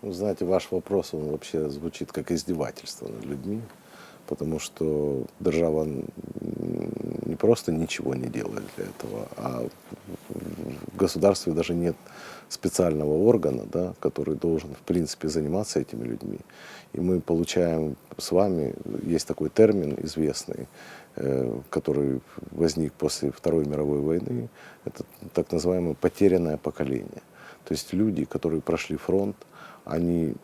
Вы знаете, ваш вопрос, он вообще звучит как издевательство над людьми, потому что держава не просто ничего не делает для этого, а в государстве даже нет специального органа, да, который должен, в принципе, заниматься этими людьми. И мы получаем с вами, есть такой термин известный, э, который возник после Второй мировой войны, это так называемое потерянное поколение. То есть люди, которые прошли фронт, они,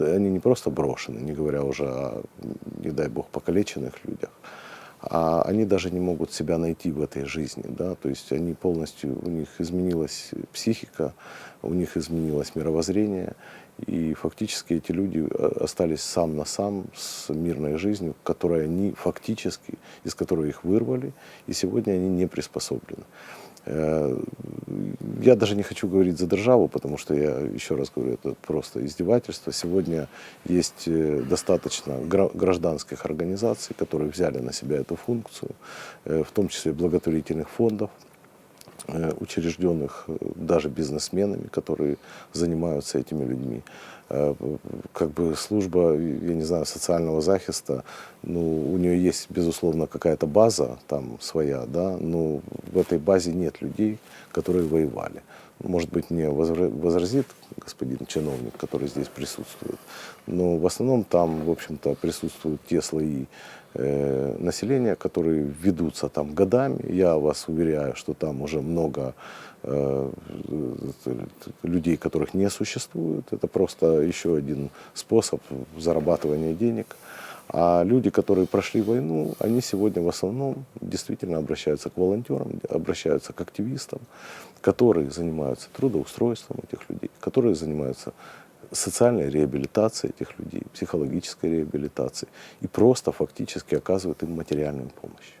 они не просто брошены, не говоря уже о, не дай бог, покалеченных людях, а они даже не могут себя найти в этой жизни, да, то есть они полностью, у них изменилась психика, у них изменилось мировоззрение, и фактически эти люди э, остались сам на сам с мирной жизнью, которой они фактически, из которой их вырвали, и сегодня они не приспособлены. Я даже не хочу говорить за державу, потому что я еще раз говорю, это просто издевательство. Сегодня есть э, достаточно гра- гражданских организаций, которые взяли на себя эту функцию, э, в том числе благотворительных фондов, э, учрежденных даже бизнесменами, которые занимаются этими людьми. Э, Как бы служба, я не знаю, социального захиста, ну, у нее есть, безусловно, какая-то база там своя, да, но в этой базе нет людей, которые воевали. Может быть, мне возра- возразит господин чиновник, который здесь присутствует, но в основном там, в общем-то, присутствуют те слои э, населения, которые ведутся там годами. Я вас уверяю, что там уже много э, людей, которых не существует. Это просто еще один способ зарабатывания денег. А люди, которые прошли войну, они сегодня в основном действительно обращаются к волонтерам, обращаются к активистам, которые занимаются трудоустройством этих людей, которые занимаются социальной реабилитацией этих людей, психологической реабилитацией и просто фактически оказывают им материальную помощь.